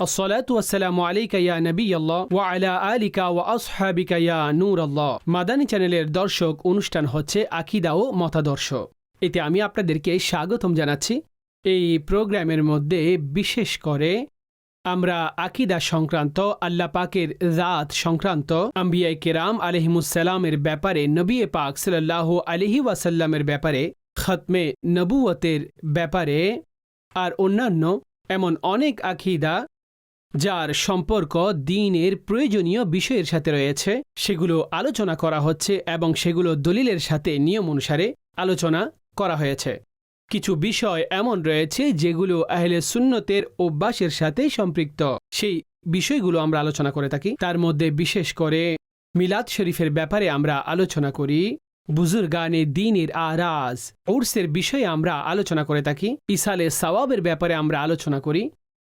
الصلاة والسلام عليك يا نبي الله وعلى آلك وأصحابك يا نور الله মাদানী চ্যানেলের দর্শক অনুষ্ঠান হচ্ছে আকিদা ও মতাদর্শ এতে আমি আপনাদেরকে স্বাগতম জানাচ্ছি এই প্রোগ্রামের মধ্যে বিশেষ করে আমরা আকিদা সংক্রান্ত আল্লাহ পাকের জাত সংক্রান্ত আম্বিয়াই কেরাম আলহিমুসাল্লামের ব্যাপারে নবী পাক সাল্লাহ আলহি ওয়াসাল্লামের ব্যাপারে খতমে নবুয়তের ব্যাপারে আর অন্যান্য এমন অনেক আকিদা যার সম্পর্ক দিনের প্রয়োজনীয় বিষয়ের সাথে রয়েছে। সেগুলো আলোচনা করা হচ্ছে এবং সেগুলো দলিলের সাথে নিয়ম অনুসারে আলোচনা করা হয়েছে। কিছু বিষয় এমন রয়েছে যেগুলো আহলে সুন্নতের অভ্যাসের সাথে সম্পৃক্ত। সেই বিষয়গুলো আমরা আলোচনা করে থাকি। তার মধ্যে বিশেষ করে মিলাদ শরীফের ব্যাপারে আমরা আলোচনা করি। বুজুর্গানে দিনের আরাজ উর্সের বিষয়ে আমরা আলোচনা করে থাকি। ইসালে সওয়াবের ব্যাপারে আমরা আলোচনা করি।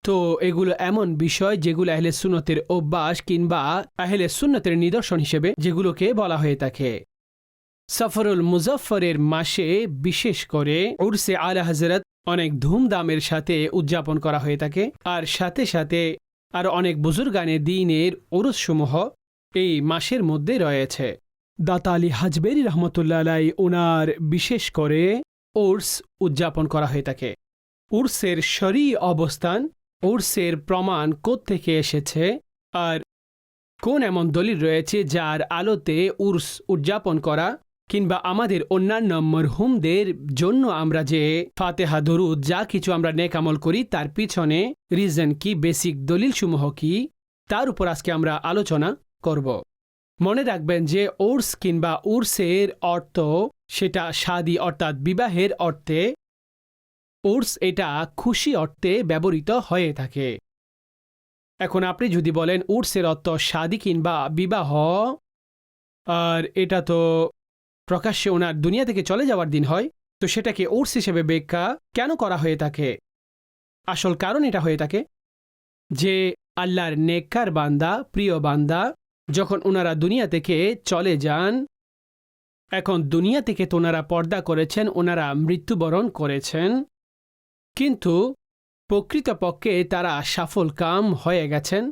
তো এগুলো এমন বিষয় যেগুলো আহলে সুন্নতের অভ্যাস কিংবা আহলে সুন্নতের নিদর্শন হিসেবে যেগুলোকে বলা হয়ে থাকে। সফরুল মুজফরের মাসে বিশেষ করে উর্সে আলা হজরত অনেক ধুমধামের সাথে উদযাপন করা হয়ে থাকে আর সাথে সাথে আর অনেক বুজুর্গানে দিনের উরুসসমূহ এই মাসের মধ্যে রয়েছে। দাতা আলী হাজবেরি রহমতুল্লাহ ওনার বিশেষ করে উর্স উদযাপন করা হয়ে থাকে। উর্সের শরী অবস্থান উর্সের প্রমাণ থেকে এসেছে? আর কোন এমন দলিল রয়েছে যার আলোতে উর্স উদযাপন করা? কিংবা আমাদের অন্যান্য মরহুমদের জন্য আমরা যে ফাতেহা, দরুদ যা কিছু আমরা নেকামল করি, তার পিছনে রিজন কি বেসিক দলিলসমূহ কি? তার উপর আজকে আমরা আলোচনা করব। মনে রাখবেন যে ওর্স কিংবা উর্সের অর্থ সেটা শাদি অর্থাৎ বিবাহের অর্থে ওর্স এটা খুশি অর্থে ব্যবহৃত হয়ে থাকে। এখন আপনি যদি বলেন, উর্সের অর্থ শাদি কিংবা বিবাহ, আর এটা তো প্রকাশ্যে ওনার দুনিয়া থেকে চলে যাওয়ার দিন হয়, তো সেটাকে উর্স হিসেবে ব্যাখ্যা কেন করা হয়ে থাকে? আসল কারণ এটা হয়ে থাকে যে আল্লাহর নেককার বান্দা, প্রিয় বান্দা, যখন ওনারা দুনিয়া থেকে চলে যান, এখন দুনিয়া থেকে তো ওনারা পর্দা করেছেন, ওনারা মৃত্যুবরণ করেছেন। কিন্তু প্রকৃতপক্ষে তারা সফল কাম হয়ে গেছেন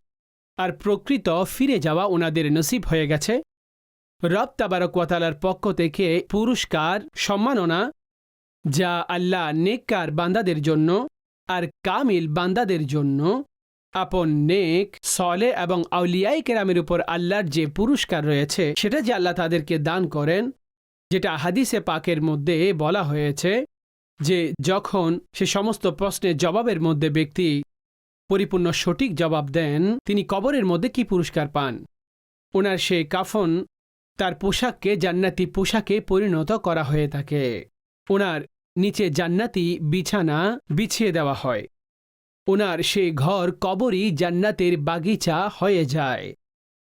আর প্রকৃত ফিরে যাওয়া ওনাদের নসিব হয়ে গেছে। রব তাবারকালার পক্ষ থেকে পুরস্কার, সম্মাননা, যা আল্লাহ নেককার বান্দাদের জন্য আর কামিল বান্দাদের জন্য, আপন নেক সলে এবং আউলিয়াই কেরামের উপর আল্লাহর যে পুরস্কার রয়েছে, সেটা যে আল্লাহ তাদেরকে দান করেন, যেটা হাদিসে পাকের মধ্যে বলা হয়েছে যে যখন সে সমস্ত প্রশ্নের জবাবের মধ্যে ব্যক্তি পরিপূর্ণ সঠিক জবাব দেন, তিনি কবরের মধ্যে কি পুরস্কার পান? ওনার সে কাফন তার পোশাককে জান্নাতি পোশাকে পরিণত করা হয়ে থাকে। ওনার নিচে জান্নাতি বিছানা বিছিয়ে দেওয়া হয়। ওনার সে ঘর কবরই জান্নাতের বাগিচা হয়ে যায়।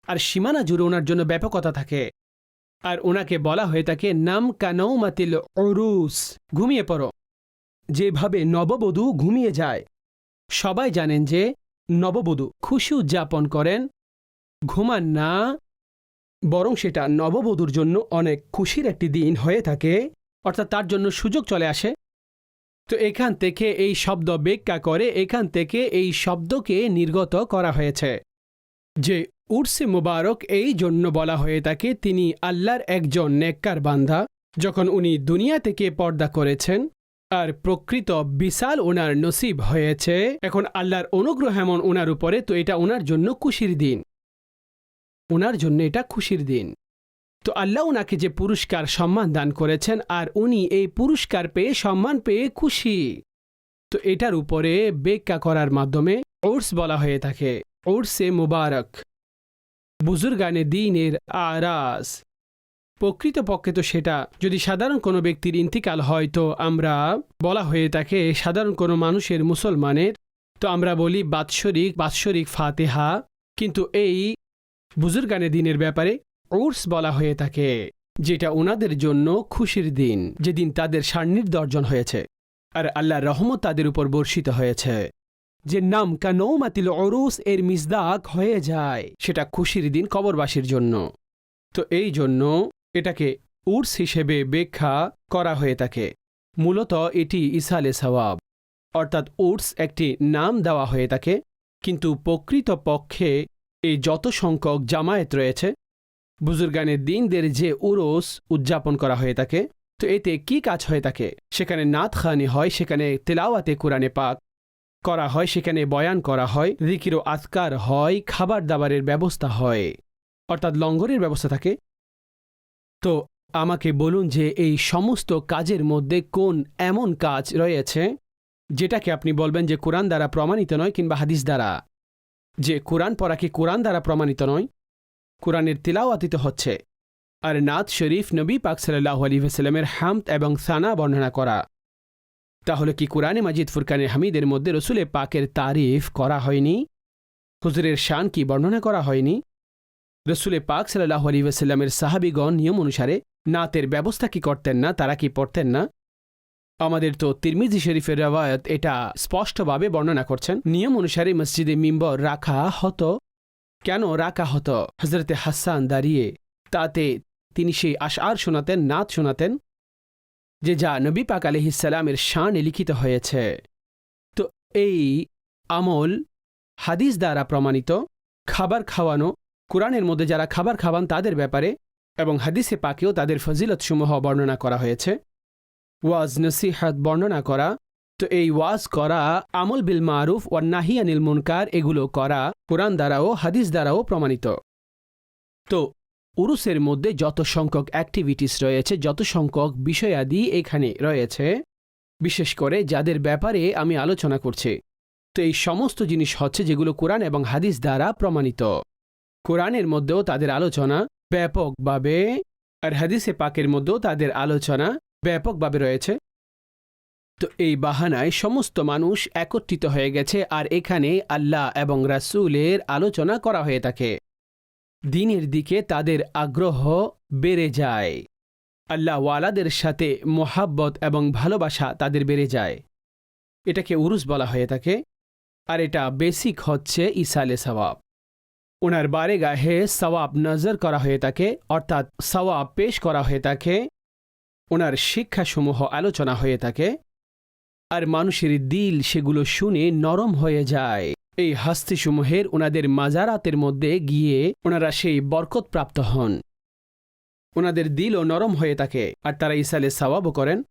আর সীমানা জুড়ে ওনার জন্য ব্যাপকতা থাকে। আর ওনাকে বলা হয়ে থাকে নাম কানৌমাতিল অরুস ঘুমিয়ে পড়ো। যেভাবে নববধূ ঘুমিয়ে যায়। সবাই জানেন যে নববধূ খুশি উদযাপন করেন। ঘুমান না, বরং সেটা নববধূর জন্য অনেক খুশির একটি দিন হয়ে থাকে, অর্থাৎ তার জন্য সুযোগ চলে আসে। তো এখান থেকে এই শব্দ ব্যাখ্যা করে এখান থেকে এই শব্দকে নির্গত করা হয়েছে। যে উর্সে মুবারক এই জন্য বলা হয়ে থাকে, তিনি আল্লাহর একজন নেককার বান্ধা যখন উনি দুনিয়া থেকে পর্দা করেছেন আর প্রকৃত বিশাল ওনার নসিব হয়েছে। এখন আল্লাহর অনুগ্রহ এমন ওনার উপরে, তো এটা ওনার জন্য খুশির দিন। ওনার জন্য এটা খুশির দিন। তো আল্লাহ ওনাকে যে পুরস্কার সম্মান দান করেছেন, আর উনি এই পুরস্কার পেয়ে সম্মান পেয়ে খুশি। তো এটার উপরে ব্যাখ্যা করার মাধ্যমে ওর্স বলা হয়ে থাকে। ওর্সে মুবারক। বুজুর্গানে দিনের আরাস। প্রকৃতপক্ষে তো সেটা, যদি সাধারণ কোনো ব্যক্তির ইন্তিকাল হয় তো আমরা বলা হয়ে থাকে সাধারণ কোনো মানুষের মুসলমানের। তো আমরা বলি বাৎসরিক বাৎসরিক ফাতেহা। কিন্তু এই বুজুর্গানে দিনের ব্যাপারে উর্স বলা হয়ে থাকে, যেটা ওনাদের জন্য খুশির দিন, যেদিন তাদের সান্নিধ্য অর্জন হয়েছে। আর আল্লাহ রহমত তাদের উপর বর্ষিত হয়েছে, যে নাম কানৌমাতিল অরুস এর মিসদাক হয়ে যায়, সেটা খুশির দিন কবরবাসীর জন্য। তো এই জন্য এটাকে উর্স হিসেবে ব্যাখ্যা করা হয়ে থাকে। মূলত এটি ইসালে সওয়াব অর্থাৎ উর্স একটি নাম দেওয়া হয়ে থাকে, কিন্তু প্রকৃত পক্ষে এই যত সংখ্যক জামায়াত রয়েছে বুজুর্গানের দিনদের যে উরস উদযাপন করা হয়ে থাকে, তো এতে কি কাজ হয়ে থাকে? সেখানে নাত খানি হয়, সেখানে তেলাওয়াতে কোরআনে পাক করা হয়, সেখানে বয়ান করা হয় রিকির ও আতকার হয়, খাবার দাবারের ব্যবস্থা হয়। অর্থাৎ লঙ্গরের ব্যবস্থা থাকে তো আমাকে বলুন যে এই সমস্ত কাজের মধ্যে কোন এমন কাজ রয়েছে যেটাকে আপনি বলবেন যে কোরআন দ্বারা প্রমাণিত নয় কিংবা হাদিস দ্বারা? যে কোরআন পড়া কি কোরআন দ্বারা প্রমাণিত নয়? কোরআনের তিলাওয়াতিত হচ্ছে। আর নাথ শরীফ নবী পাক সাল্লাহ আলী ওসাল্লামের হামদ এবং সানা বর্ণনা করা। তাহলে কি কোরআনে মাজিদ ফুরকানে হামিদের মধ্যে রসুলে পাকের তারিফ করা হয়নি? হুজুরের শান কি বর্ণনা করা হয়নি? রসুলে পাক সাল্লাহ আলী ওসাল্লামের সাহাবিগণ নিয়ম অনুসারে নাতের ব্যবস্থা কি করতেন না, তারা কি পড়তেন না? আমাদের তো তিরমিজি শরীফের রবায়ত এটা স্পষ্টভাবে বর্ণনা করছেন। নিয়ম অনুসারে মসজিদে মিম্বর রাখা হতো। কেন রাখা হতো? হজরতে হাসান দাঁড়িয়ে তাতে তিনি সেই আশআর শোনাতেন, নাত শোনাতেন, যে যা নবী পাক আলহিসাল্লামের শানে লিখিত হয়েছে। তো এই আমল হাদিস দ্বারা প্রমাণিত, খাবার খাওয়ানো কোরআনের মধ্যে যারা খাবার খাওয়ান তাদের ব্যাপারে এবং হাদিসে পাকেও তাদের ফজিলতসমূহ বর্ণনা করা হয়েছে। ওয়াজ, নসিহাত বর্ণনা করা, তো এই ওয়াজ করা, আমল বিল মারুফ ও নাহিয়ানিল মুনকার এগুলো করা কোরআন দ্বারাও, হাদিস দ্বারাও প্রমাণিত। তো উরুসের মধ্যে যত সংখ্যক অ্যাক্টিভিটিস রয়েছে, যত সংখ্যক বিষয়াদি এখানে রয়েছে, বিশেষ করে যাদের ব্যাপারে আমি আলোচনা করছি, তো এই সমস্ত জিনিস হচ্ছে যেগুলো কোরআন এবং হাদিস দ্বারা প্রমাণিত। কোরআনের মধ্যেও তাদের আলোচনা ব্যাপকভাবে আর হাদিসে পাকের মধ্যেও তাদের আলোচনা ব্যাপকভাবে রয়েছে। তো এই বাহানায় সমস্ত মানুষ একত্রিত হয়ে গেছে আর এখানে আল্লাহ এবং রাসূলের আলোচনা করা হয়ে থাকে। দিনের দিকে তাদের আগ্রহ বেড়ে যায়। আল্লাহ ওয়ালাদের সাথে মোহাব্বত এবং ভালোবাসা তাদের বেড়ে যায়। এটাকে উরুস বলা হয়ে থাকে। আর এটা বেসিক হচ্ছে ইসালে সওয়াব ওনার বারে গাহে সওয়াব নজর করা হয়ে থাকে, অর্থাৎ সওয়াব পেশ করা হয়ে থাকে। ওনার শিক্ষাসমূহ আলোচনা হয়ে থাকে। আর মানুষের দিল সেগুলো শুনে নরম হয়ে যায়। এই হাস্তিসমূহের ওনাদের মাজারাতের মধ্যে গিয়ে ওনারা সেই বরকত প্রাপ্ত হন। ওনাদের দিলও নরম হয়ে থাকে, আর তারা ইসালে সওয়াবও করেন।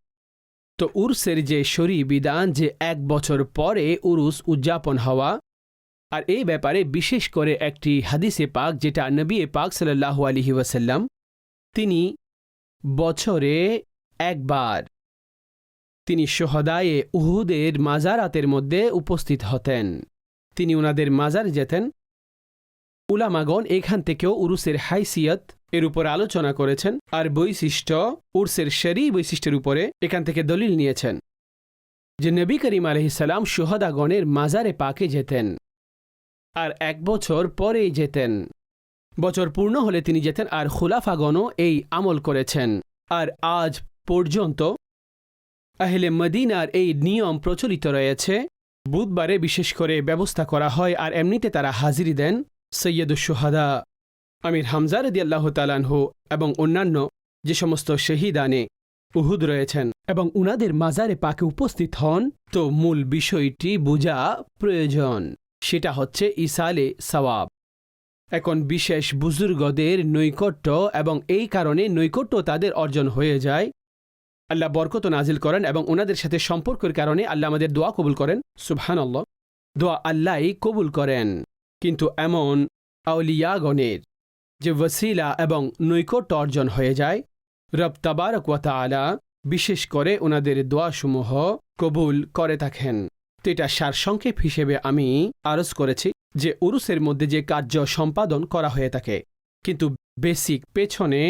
তো উরসের যে শরী বিধান যে এক বছর পরে উরুস উদযাপন হওয়া আর এই ব্যাপারে বিশেষ করে একটি হাদিসে পাক, যেটা নবী পাক সাল্লাহ আলহি ওয়াসাল্লাম তিনি বছরে একবার তিনি সোহদায়ে উহুদের মাজারাতের মধ্যে উপস্থিত হতেন। তিনি ওনাদের মাজার যেতেন। উলামাগণ এখান থেকেও উরুসের হাইসিয়ত এর উপর আলোচনা করেছেন আর বৈশিষ্ট্য উর্সের শরী বৈশিষ্ট্যের উপরে এখান থেকে দলিল নিয়েছেন যে নবী করিম আলহিসাল্লাম সোহদাগণের মাজারে পাকে যেতেন। আর এক বছর পরেই যেতেন। বছর পূর্ণ হলে তিনি যেতেন আর খুলাফাগণও এই আমল করেছেন। আর আজ পর্যন্ত আহলে মদিনার এই নিয়ম প্রচলিত রয়েছে। বুধবারে বিশেষ করে ব্যবস্থা করা হয় আর এমনিতে তারা হাজিরি দেন সৈয়দুসোহাদা আমির হামজা রদি আল্লাহ তালানহু এবং অন্যান্য যে সমস্ত শহীদানে উহুদ রয়েছেন এবং উনাদের মাজারে পাকে উপস্থিত হন। তো মূল বিষয়টি বোঝা প্রয়োজন। সেটা হচ্ছে ইসালে সওয়াব এখন বিশেষ বুজুর্গদের নৈকট্য এবং এই কারণে নৈকট্য তাদের অর্জন হয়ে যায়। আল্লাহ বরকত নাজিল করেন এবং ওনাদের সাথে সম্পর্কের কারণে আল্লাহ আমাদের দোয়া কবুল করেন। সুবহান আল্লাহ দোয়া আল্লাহই কবুল করেন। কিন্তু এমন আউলিয়াগণের যে ওসিলা এবং নৈকট্য অর্জন হয়ে যায়, রব তাবারক তাআলা বিশেষ করে ওনাদের দোয়াসমূহ কবুল করে থাকেন। তো এটা সারসংক্ষেপ হিসেবে আমি আরজ করেছি যে উরুসের মধ্যে যে কার্য সম্পাদন করা হয়ে থাকে, কিন্তু বেসিক পেছনে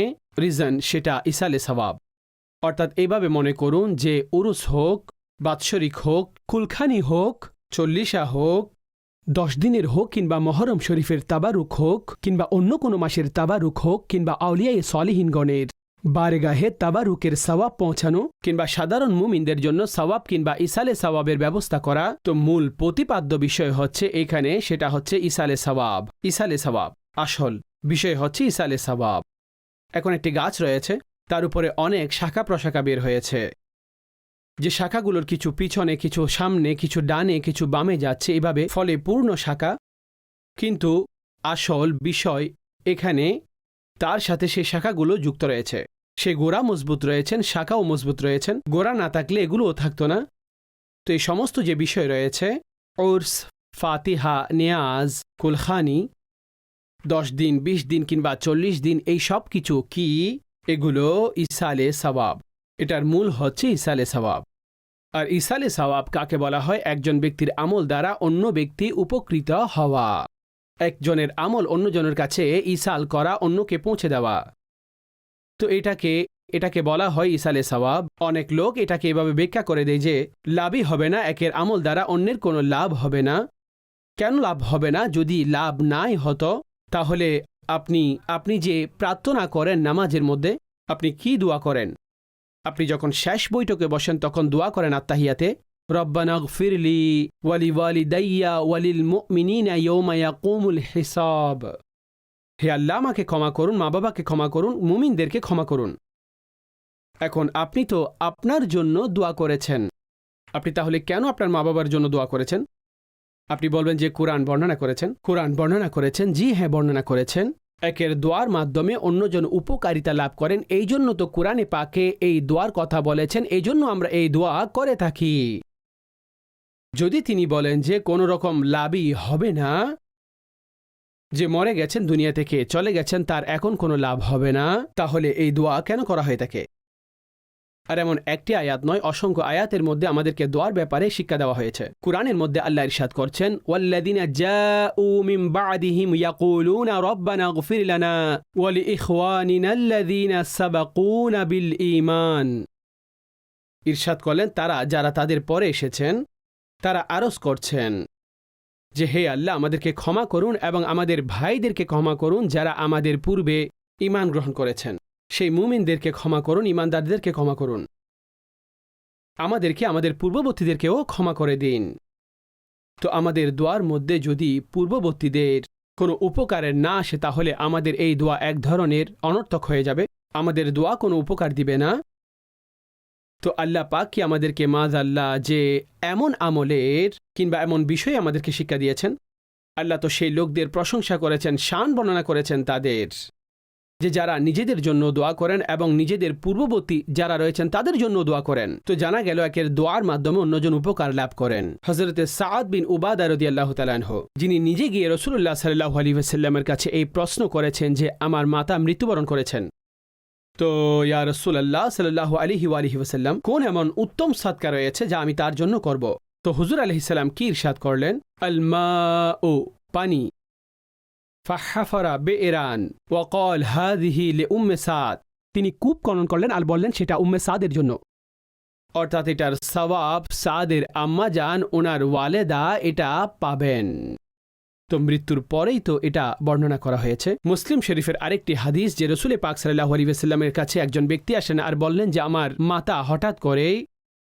রিজন সেটা ইসালে সওয়াব। অর্থাৎ এভাবে মনে করুন যে উরুস হোক, বাৎসরিক হোক, কুলখানি হোক, চল্লিশা হোক, দশ দিনের হোক কিংবা মহরম শরীফের তাবারুক হোক কিংবা অন্য কোনো মাসের তাবারুক হোক কিংবা আউলিয়াই সলিহীনগণের বারেগাহে তাবারুকের সওয়াব পৌঁছানো কিংবা সাধারণ মুমিনদের জন্য সওয়াব কিংবা ইসালে সওয়াবের ব্যবস্থা করা, তো মূল প্রতিপাদ্য বিষয় হচ্ছে এখানে, সেটা হচ্ছে ইসালে সওয়াব। ইসালে সওয়াব। আসল বিষয় হচ্ছে ইসালে সওয়াব। এখন একটি গাছ রয়েছে, তার উপরে অনেক শাখা প্রশাখা বের হয়েছে। যে শাখাগুলোর কিছু পিছনে, কিছু সামনে, কিছু ডানে, কিছু বামে যাচ্ছে, এভাবে ফলে পূর্ণ শাখা। কিন্তু আসল বিষয় এখানে, তার সাথে সেই শাখাগুলো যুক্ত রয়েছে। সে গোড়া মজবুত রয়েছেন, শাখাও মজবুত রয়েছেন। গোড়া না থাকলে এগুলোও থাকতো না। তো এই সমস্ত যে বিষয় রয়েছে ওর্স ফাতিহা, নেয়াজ, কুলখানি, দশ দিন, বিশ দিন কিংবা চল্লিশ দিন, এই সব কিছু কি? এগুলো ইসালে সবাব এটার মূল হচ্ছে ইসালে সবাব আর ইসালে সওয়াব কাকে বলা হয়? একজন ব্যক্তির আমল দ্বারা অন্য ব্যক্তি উপকৃত হওয়া। একজনের আমল অন্যজনের কাছে ইসাল করা অন্যকে পৌঁছে দেওয়া। তো এটাকে এটাকে বলা হয় ইসালে সওয়াব। অনেক লোক এটাকে এভাবে ব্যাখ্যা করে দেয় যে, লাভই হবে না, একের আমল দ্বারা অন্যের কোনো লাভ হবে না। কেন লাভ হবে না? যদি লাভ নাই হতো, তাহলে আপনি আপনি যে প্রার্থনা করেন নামাজের মধ্যে, আপনি কি দোয়া করেন? আপনি যখন শেষ বৈঠকে বসেন, তখন দোয়া করেন আত্মাহিয়াতে, রব্বানা ফিরলি ওয়ালি ওয়ালি দাইয়া ওয়ালিল মুমিনিনা ইয়ৌমা ইয়াকুমুল হিসাব। হে আল্লাহ আমাকে ক্ষমা করুন, মা বাবাকে ক্ষমা করুন, মুমিনদেরকে ক্ষমা করুন। এখন আপনি তো আপনার জন্য দোয়া করেছেন। আপনি তাহলে কেন আপনার মা বাবার জন্য দোয়া করেছেন? আপনি বলবেন যে কোরআন বর্ণনা করেছেন। কোরআন বর্ণনা করেছেন, জি হ্যাঁ বর্ণনা করেছেন। একের দোয়ার মাধ্যমে অন্যজন উপকারিতা লাভ করেন। এই জন্য তো কোরআনে পাকে এই দোয়ার কথা বলেছেন। এই জন্য আমরা এই দোয়া করে থাকি। যদি তিনি বলেন যে কোনো রকম লাভই হবে না যে মরে গেছেন দুনিয়া থেকে, চলে গেছেন, তার এখন কোনো লাভ হবে না। তাহলে এই দোয়া কেন করা হয়ে থাকে আর এমন একটি আয়াত নয়, অসংখ্য আয়াতের মধ্যে আমাদেরকে দোয়ার ব্যাপারে শিক্ষা দেওয়া হয়েছে। কোরআনের মধ্যে আল্লাহ ইরশাদ করছেন রব্বানা ইগফির লানা ওয়া লিইখওয়ানিনা আল্লাযিনা সাবাকুনা বিল ঈমান। ইরশাদ করলেন, তারা, যারা তাদের পরে এসেছেন, তারা আরজ করছেন। যে হে আল্লাহ, আমাদেরকে ক্ষমা করুন এবং আমাদের ভাইদেরকে ক্ষমা করুন যারা আমাদের পূর্বে ঈমান গ্রহণ করেছেন। সেই মুমিনদেরকে ক্ষমা করুন ইমানদারদেরকে ক্ষমা করুন। আমাদেরকে, আমাদের পূর্ববর্তীদেরকেও ক্ষমা করে দিন। তো আমাদের দোয়ার মধ্যে যদি পূর্ববর্তীদের কোনো উপকারের না আসে, তাহলে আমাদের এই দোয়া এক ধরনের অনর্থক হয়ে যাবে। আমাদের দোয়া কোনো উপকার দিবে না। তো আল্লাহ পাক কি আমাদেরকে মাজ আল্লাহ যে এমন আমলের কিংবা এমন বিষয়ে আমাদেরকে শিক্ষা দিয়েছেন? আল্লাহ তো সেই লোকদের প্রশংসা করেছেন, শান বর্ণনা করেছেন তাদের। যে যারা নিজেদের জন্য দোয়া করেন এবং নিজেদের পূর্ববর্তী যারা রয়েছেন তাদের জন্য দোয়া করেন। তো জানা গেল একের দোয়ার মাধ্যমে অন্যজন উপকার লাভ করেন। হজরতে সাদ বিন উবাদা রদি আল্লাহ তালানহ যিনি নিজে গিয়ে রসুল্লাহ সাল্লাহ আলী সাল্লামের কাছে এই প্রশ্ন করেছেন যে, আমার মাতা মৃত্যুবরণ করেছেন। তো ইয়া রসুল্লাহ সাল্লাহ আলিহি আলহি ওসাল্লাম কোন এমন উত্তম সাদকা রয়েছে যা আমি তার জন্য করব? তো হুজুর আলহিসাল্লাম কি ইরশাদ করলেন? আলমা ও পানি। ফাহাফারা বে এরান ওয়াকল হাদিহি লে উম্মে সাদ। তিনি কূপ খনন করলেন, আর বললেন সেটা উম্মে সাদের জন্য। অর্থাৎ এটার সওয়াব সাদের আম্মা যান ওনার ওয়ালেদা এটা পাবেন। তো মৃত্যুর পরেই তো এটা বর্ণনা করা হয়েছে। মুসলিম শরীফের আরেকটি হাদিস যে রসুলে পাক সাল্লাহ আলিবাস্লামের কাছে একজন ব্যক্তি আসেন আর বললেন যে, আমার মাতা হঠাৎ করেই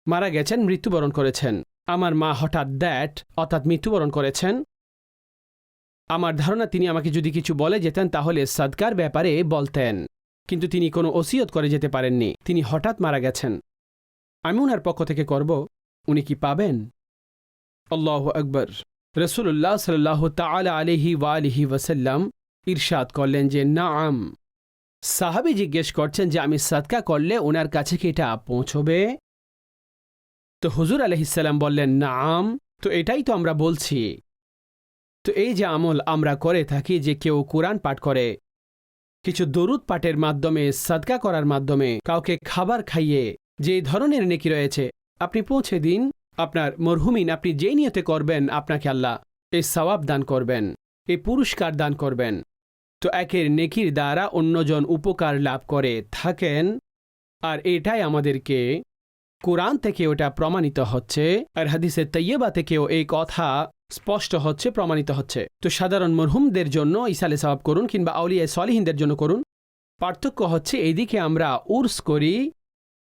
মারা গেছেন, মৃত্যুবরণ করেছেন। আমার মা হঠাৎ দ্যাট, অর্থাৎ মৃত্যুবরণ করেছেন। আমার ধারণা তিনি আমাকে যদি কিছু বলে যেতেন, তাহলে সাদকার ব্যাপারে বলতেন। কিন্তু তিনি কোনো ওসিয়ত করে যেতে পারেননি। তিনি হঠাৎ মারা গেছেন। আমি ওনার পক্ষ থেকে করব। উনি কি পাবেন? আল্লাহ আকবর। রসুল্লাহ সাল্লাহ তালা আলহি ওয়ালিহি ওয়াসাল্লাম ইরশাদ করলেন যে নাম সাহাবি জিজ্ঞেস করছেন যে, আমি সাদকা করলে ওনার কাছে কি এটা পৌঁছবে? তো হুজুর আলহিসাল্লাম বললেন নাম তো এটাই তো আমরা বলছি। তো এই যে আমল আমরা করে থাকি যে কেউ কোরআন পাঠ করে, কিছু দরুদ পাঠের মাধ্যমে, সাদকা করার মাধ্যমে, কাউকে খাবার খাইয়ে যে ধরনের নেকি রয়েছে, আপনি পৌঁছে দিন। আপনার মরহুমিন আপনি যেই নিয়তে করবেন, আপনাকে আল্লাহ এই সওয়াব দান করবেন, এই পুরস্কার দান করবেন। তো একের নেকির দ্বারা অন্যজন উপকার লাভ করে থাকেন। আর এটাই আমাদেরকে কোরআন থেকে ওটা প্রমাণিত হচ্ছে, আর হাদিসে তৈয়বা থেকেও এই কথা স্পষ্ট হচ্ছে, প্রমাণিত হচ্ছে। তো সাধারণ মরহুমদের জন্য ইসালে সওয়াব করুন কিংবা আউলিয়া সলিহিনদের জন্য করুন। পার্থক্য হচ্ছে, এইদিকে আমরা উর্স করি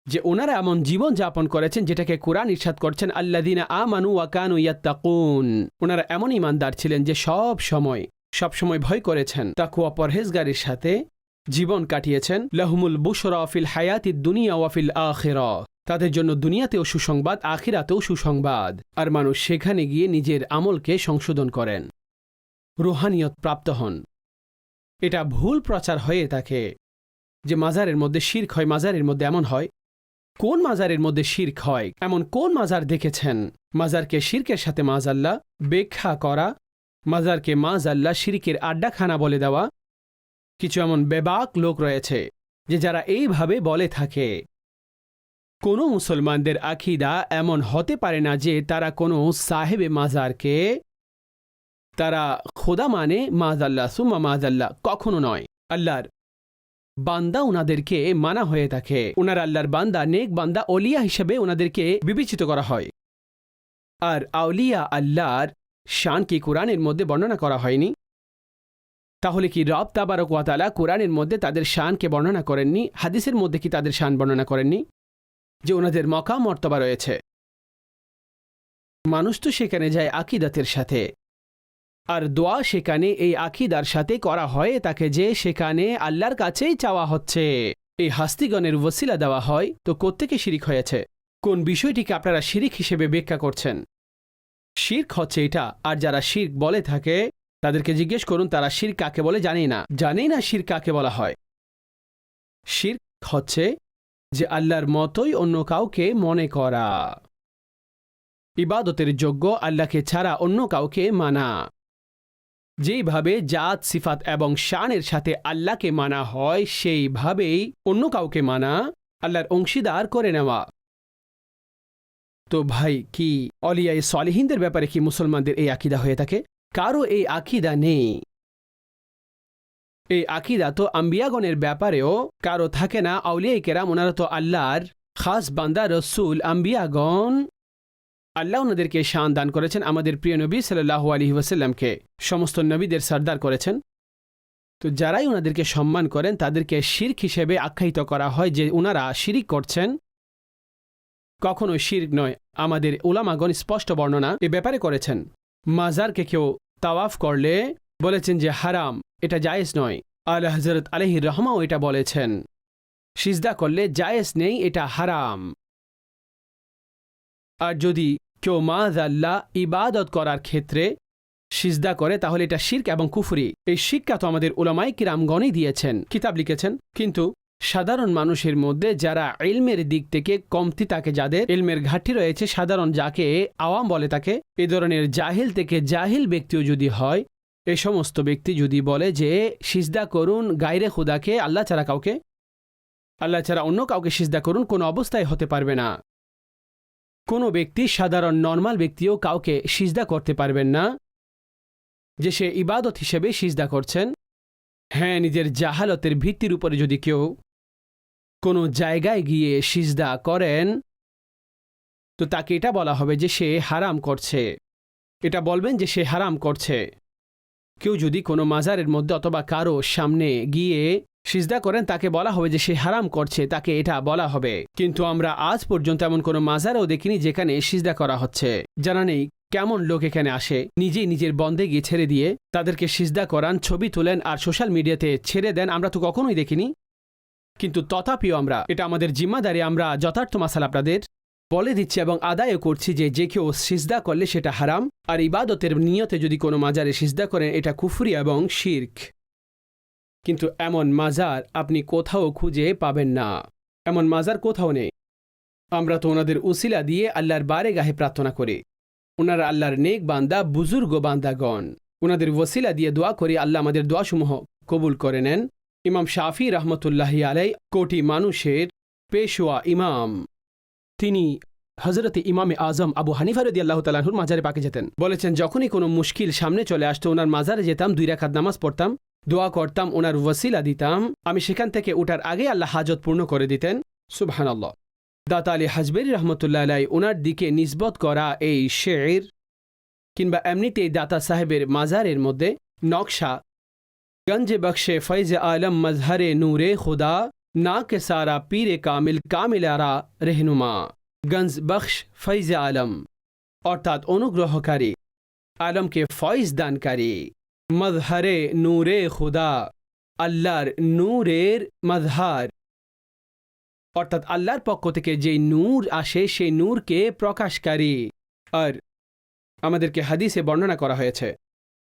যে ওনারা এমন জীবন যাপন করেছেন যেটাকে কোরআন ইরশাদ করছেন আল্লাদিনা আমানু ওয়াকানু ইয়াত্তাকুন। ওনারা এমন ইমানদার ছিলেন যে সব সময় সব সময় ভয় করেছেন। তাকুয়া পরহেজগারির সাথে জীবন কাটিয়েছেন। লাহুমুল বুশরা ফিল হায়াতি দুনিয়া ওয়াফিল আখিরা। তাদের জন্য দুনিয়াতেও সুসংবাদ, আখিরাতেও সুসংবাদ। আর মানুষ সেখানে গিয়ে নিজের আমলকে সংশোধন করেন। রুহানিয়ত প্রাপ্ত হন। এটা ভুল প্রচার হয়ে থাকে যে মাজারের মধ্যে শির্ক হয়, মাজারের মধ্যে এমন হয় কোন মাজারের মধ্যে শির্ক হয়? এমন কোন মাজার দেখেছেন? মাজারকে শির্কের সাথে মাজাল্লা ব্যাখ্যা করা, মাজারকে মাজাল্লা শিরকের আড্ডাখানা বলে দেওয়া। কিছু এমন বেবাক লোক রয়েছে যে যারা এইভাবে বলে থাকে। কোনো মুসলমানদের আখিদা এমন হতে পারে না যে তারা কোনো সাহেবে মাজারকে, তারা খোদা মানে মাজাল্লাহ সুম্মা মাজাল্লাহ কখনো নয়। আল্লাহর বান্দা ওনাদেরকে মানা হয়ে থাকে। ওনার আল্লাহর বান্দা নেক বান্দা অলিয়া হিসেবে ওনাদেরকে বিবেচিত করা হয়। আর আউলিয়া আল্লাহর শান কি কোরআনের মধ্যে বর্ণনা করা হয়নি? তাহলে কি রব তাবারক ওয়াতালা কোরআনের মধ্যে তাদের শানকে বর্ণনা করেননি? হাদিসের মধ্যে কি তাদের শান বর্ণনা করেননি? যে ওনাদের মকা মর্তবা রয়েছে। মানুষ তো সেখানে যায় আকিদাতের সাথে। আর দোয়া সেখানে এই আকিদার সাথে করা হয়, তাকে যে সেখানে আল্লাহর কাছেই চাওয়া হচ্ছে। এই হাস্তিগণের ওসিলা দেওয়া হয়, তো কোত্থেকে শিরিক হয়েছে? কোন বিষয়টিকে আপনারা শিরিক হিসেবে ব্যাখ্যা করছেন? শির্ক হচ্ছে এটা, আর যারা শির্ক বলে থাকে, তাদেরকে জিজ্ঞেস করুন, তারা শির কাকে বলে জানে না। জানে না শির কাকে বলা হয়। শির্ক হচ্ছে যে আল্লাহর মতোই অন্য কাউকে মনে করা। ইবাদতের যোগ্য আল্লাহকে ছাড়া অন্য কাউকে মানা। যেইভাবে জাত, সিফাত এবং শানের সাথে আল্লাহকে মানা হয়, সেইভাবেই অন্য কাউকে মানা আল্লাহর অংশীদার করে নেওয়া। তো ভাই, কি অলিয়াই সলিহিনদের ব্যাপারে কি মুসলমানদের এই আকিদা হয়ে থাকে? কারও এই আকিদা নেই। এই আকিদা তো আম্বিয়াগণের ব্যাপারেও কারও থাকে না। আউলিয়াই কেরাম, ওনারা তো আল্লাহর খাস বান্দা, রসুল, আম্বিয়াগণ আল্লাহ ওনাদেরকে শান দান করেছেন আমাদের প্রিয় নবী সাল্লাহ আলী ওয়াসাল্লামকে। সমস্ত নবীদের সর্দার করেছেন। তো যারাই ওনাদেরকে সম্মান করেন, তাদেরকে শির্ক হিসেবে আখ্যায়িত করা হয় যে ওনারা শিরিক করছেন। কখনো শির্ক নয়, আমাদের উলামাগণ স্পষ্ট বর্ণনা এ ব্যাপারে করেছেন। মাজারকে কেউ তাওয়াফ করলে বলেছেন যে হারাম, এটা জায়েজ নয়। আল হজরত আলহির রহমাও এটা বলেছেন। সিজদা করলে জায়েজ নেই, এটা হারাম। আর যদি কেউ মাজ আল্লাহ ইবাদত করার ক্ষেত্রে সিজদা করে, তাহলে এটা শির্ক এবং কুফরি। এই শিক্ষা তো আমাদের ওলামাই কিরামগণই দিয়েছেন। কিতাব লিখেছেন। কিন্তু সাধারণ মানুষের মধ্যে যারা ইলমের দিক থেকে কমতি তাকে, যাদের ইলমের ঘাটতি রয়েছে, সাধারণ যাকে আওয়াম বলে তাকে, এ ধরনের জাহিল থেকে জাহিল ব্যক্তিও যদি হয়, এ সমস্ত ব্যক্তি যদি বলে যে সিজদা করুন গাইরে খুদাকে, আল্লাহ ছাড়া কাউকে, আল্লাহ ছাড়া অন্য কাউকে সিজদা করুন, কোনো অবস্থায় হতে পারবে না। কোনো ব্যক্তি সাধারণ নর্মাল ব্যক্তিও কাউকে সিজদা করতে পারবেন না। যে সে ইবাদত হিসেবে সিজদা করছেন হ্যাঁ নিজের জাহালতের ভিত্তির উপরে যদি কেউ কোনো জায়গায় গিয়ে সিজদা করেন, তো তাকে এটা বলা হবে যে সে হারাম করছে। এটা বলবেন যে সে হারাম করছে। কেউ যদি কোনো মাজারের মধ্যে অথবা কারও সামনে গিয়ে সিজদা করেন, তাকে বলা হবে যে সে হারাম করছে, তাকে এটা বলা হবে। কিন্তু আমরা আজ পর্যন্ত এমন কোনো মাজারেও দেখিনি যেখানে সিজদা করা হচ্ছে। জানা নেই কেমন লোক এখানে আসে। নিজেই নিজের বন্দে গিয়ে ছেড়ে দিয়ে তাদেরকে সিজদা করান, ছবি তোলেন আর সোশ্যাল মিডিয়াতে ছেড়ে দেন, আমরা তো কখনোই দেখিনি। কিন্তু তথাপিও আমরা, এটা আমাদের জিম্মাদারি, আমরা যথার্থ মাসাল আপনাদের বলে দিচ্ছি এবং আদায়ও করছি যে যে কেউ সিজদা করলে সেটা হারাম, আর ইবাদতের নিয়তে যদি কোনো মাজারে সিজদা করেন, এটা কুফরি এবং শির্ক। কিন্তু এমন মাজার আপনি কোথাও খুঁজে পাবেন না। এমন মাজার কোথাও নেই। আমরা তো ওনাদের উসিলা দিয়ে আল্লাহর বারে গাহে প্রার্থনা করি। ওনারা আল্লাহর নেক বান্দা, বুজুর্গ বান্দাগণ। ওনাদের ওসিলা দিয়ে দোয়া করি আল্লাহ আমাদের দোয়াসমূহ কবুল করে নেন। ইমাম শাফি রহমতুল্লাহ আলাই কোটি মানুষের পেশোয়া ইমাম। তিনি হজরতে ইমামে আজম আবু হানিফা আল্লাহ তালাহুর মাজারে পাকে যেতেন। বলেছেন, যখনই কোনো মুশকিল সামনে চলে আসতো, ওনার মাজারে যেতাম, দুই রাখাত নামাজ পড়তাম, দোয়া করতাম, ওনার ওসিলা দিতাম, আমি সেখান থেকে ওঠার আগে আল্লাহ হাজত পূর্ণ করে দিতেন। সুবহান আল্লাহ দাতা আলী হাজবেরি রহমতুল্লাহ আলাই ওনার দিকে নিসবত করা এই শের কিংবা এমনিতেই দাতা সাহেবের মাজারের মধ্যে নকশা, গঞ্জে বখশে ফৈজ আলম মজহারে নূরে খুদা না কে সারা পীরে কামিল কামিলারা রেহনুমা গঞ্জ বখশ ফৈজ আলম অর্থাৎ অনুগ্রহকারী আলমকে ফয়েজ দানকারী মজহরে নূরে খুদা আল্লাহর নূরের মজহার অর্থাৎ আল্লাহর পক্ষ থেকে যে নূর আসে সেই নূরকে প্রকাশকারী। আর আমাদেরকে হাদিসে বর্ণনা করা হয়েছে।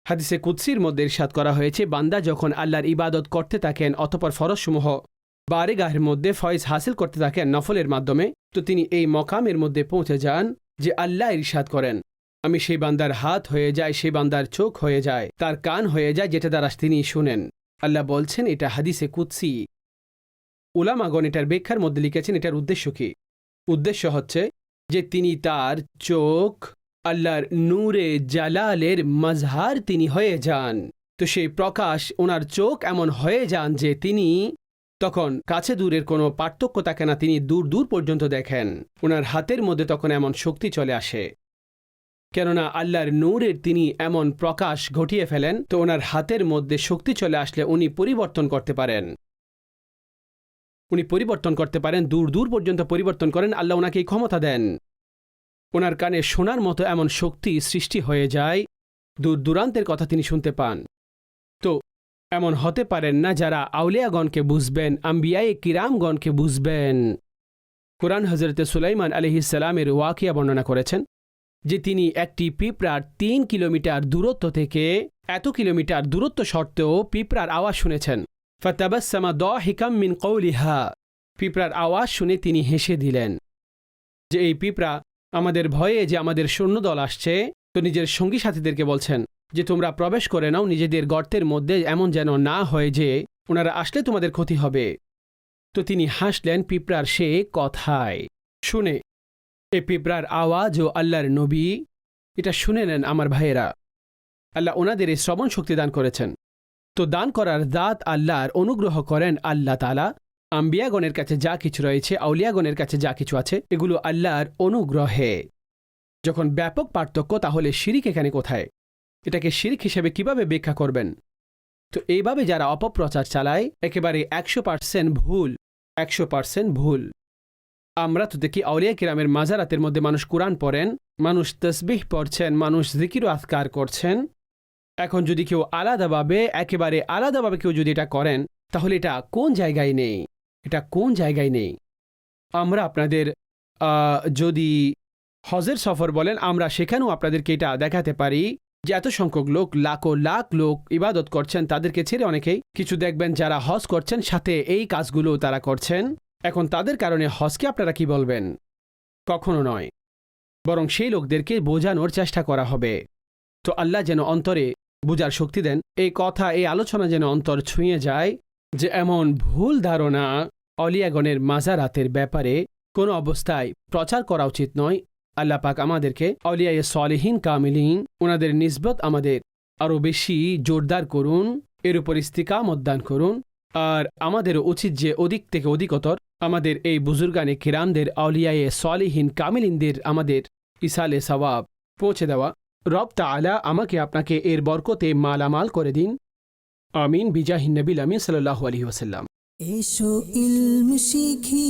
হাদিসে কুৎসির মধ্যে ইরশাদ করা হয়েছে, বান্দা যখন আল্লাহর ইবাদত করতে থাকেন অতপর ফরজসমূহ বারেগাহের মধ্যে ফয়েজ হাসিল করতে থাকেন নফলের মাধ্যমে। তো তিনি এই মকামের মধ্যে পৌঁছে যান যে আল্লাহ ইরশাদ করেন। আমি সেই বান্দার হাত হয়ে যায় সেই বান্দার চোখ হয়ে যায়, তার কান হয়ে যায় যেটা দ্বারা তিনি শুনেন। আল্লাহ বলছেন, এটা হাদিসে কুৎসি উলামাগণ এটার ব্যাখ্যার মধ্যে লিখেছেন, এটার উদ্দেশ্য কি? উদ্দেশ্য হচ্ছে যে তিনি তার চোখ আল্লাহর নূরে জালালের মজহার তিনি হয়ে যান। তো সেই প্রকাশ, ওনার চোখ এমন হয়ে যান যে তিনি তখন কাছে দূরের কোনো পার্থক্য থাকে না তিনি দূর দূর পর্যন্ত দেখেন। ওনার হাতের মধ্যে তখন এমন শক্তি চলে আসে। কেননা আল্লাহর নূরের তিনি এমন প্রকাশ ঘটিয়ে ফেলেন, তো ওনার হাতের মধ্যে শক্তি চলে আসলে উনি পরিবর্তন করতে পারেন। উনি পরিবর্তন করতে পারেন, দূর দূর পর্যন্ত পরিবর্তন করেন, আল্লাহ ওনাকে ক্ষমতা দেন। ওনার কানে শোনার মতো এমন শক্তি সৃষ্টি হয়ে যায়, দূর দূরান্তের কথা তিনি শুনতে পান। তো এমন হতে পারেন না যারা আউলিয়াগণকে বুঝবেন, আম্বিয়ায়ে কিরামগণকে বুঝবেন। কোরআন হজরতে সুলাইমান আলহিসাল্লামের ওয়াকিয়া বর্ণনা করেছেন যে তিনি একটি পিঁপড়ার তিন কিলোমিটার দূরত্ব থেকে এত কিলোমিটার দূরত্ব সত্ত্বেও পিঁপড়ার আওয়াজ শুনেছেন। ফতাবাসামা দ হিকাম মিন কৌলিহা পিঁপড়ার আওয়াজ শুনে তিনি হেসে দিলেন যে, এই পিঁপড়া আমাদের ভয়ে যে আমাদের সৈন্যদল আসছে, তো নিজের সঙ্গী সাথীদেরকে বলছেন যে তোমরা প্রবেশ করে নাও নিজেদের গর্তের মধ্যে এমন যেন না হয় যে ওনারা আসলে তোমাদের ক্ষতি হবে। তো তিনি হাসলেন পিঁপড়ার সে কথায়। শুনে, এ পিঁপড়ার আওয়াজ ও আল্লাহর নবী, এটা শুনে নেন আমার ভাইয়েরা। আল্লাহ ওনাদের এই শ্রবণ শক্তি দান করেছেন। তো দান করার দাঁত আল্লাহর অনুগ্রহ করেন আল্লাহ তালা আম্বিয়াগণের কাছে যা কিছু রয়েছে, আউলিয়াগণের কাছে যা কিছু আছে, এগুলো আল্লাহর অনুগ্রহে। যখন ব্যাপক পার্থক্য, তাহলে শিরিক এখানে কোথায়? এটাকে শিরিক হিসেবে কীভাবে ব্যাখ্যা করবেন? তো এইভাবে যারা অপপ্রচার চালায়, একেবারে একশো পার্সেন্ট ভুল, একশো পার্সেন্ট ভুল। আমরা তো দেখি আউলিয়া কিরামের মাজারাতের মধ্যে মানুষ কোরআন পড়েন, মানুষ তসবিহ পড়ছেন, মানুষ জিকির আজকার করছেন। এখন যদি কেউ আলাদাভাবে, একেবারে আলাদাভাবে কেউ যদি এটা করেন, তাহলে এটা কোন জায়গায় নেই? এটা কোন জায়গায় নেই? আমরা আপনাদের যদি হজের সফর বলেন, আমরা সেখানেও আপনাদেরকে এটা দেখাতে পারি। যে এত সংখ্যক লোক, লাখো লাখ লোক ইবাদত করছেন, তাদেরকে ছেড়ে অনেকেই কিছু দেখবেন যারা হজ করছেন, সাথে এই কাজগুলো তারা করছেন। এখন তাদের কারণে হজকে আপনারা কি বলবেন? কখনো নয়। বরং সেই লোকদেরকে বোঝানোর চেষ্টা করা হবে। তো আল্লাহ যেন অন্তরে বোঝার শক্তি দেন, এই কথা, এই আলোচনা যেন অন্তর ছুঁয়ে যায় যে এমন ভুল ধারণা অলিয়াগণের মাজারাতের ব্যাপারে কোনো অবস্থায় প্রচার করা উচিত নয় আল্লাহ পাক আমাদেরকে অলিয়ায় সলিহীন কামিলিন ওনাদের নিসবত আমাদের আরও বেশি জোরদার করুন, এর উপর ইস্তিকামত করুন। আর আমাদের উচিত যে অধিক থেকে অধিকতর আমাদের এই বুজুর্গানে কিরামদের আউলিয়ায়ে সলিহীন কামিলিনদের আমাদের ইসালে সওয়াব পৌঁছে দেওয়া। রব তাআলা আমাকে আপনাকে এর বরকতে মালামাল করে দিন। আমিন। বিজাহিন নবিল আমিন সাল্লাহ আলহি ওসাল্লাম এসো ইলম শিখি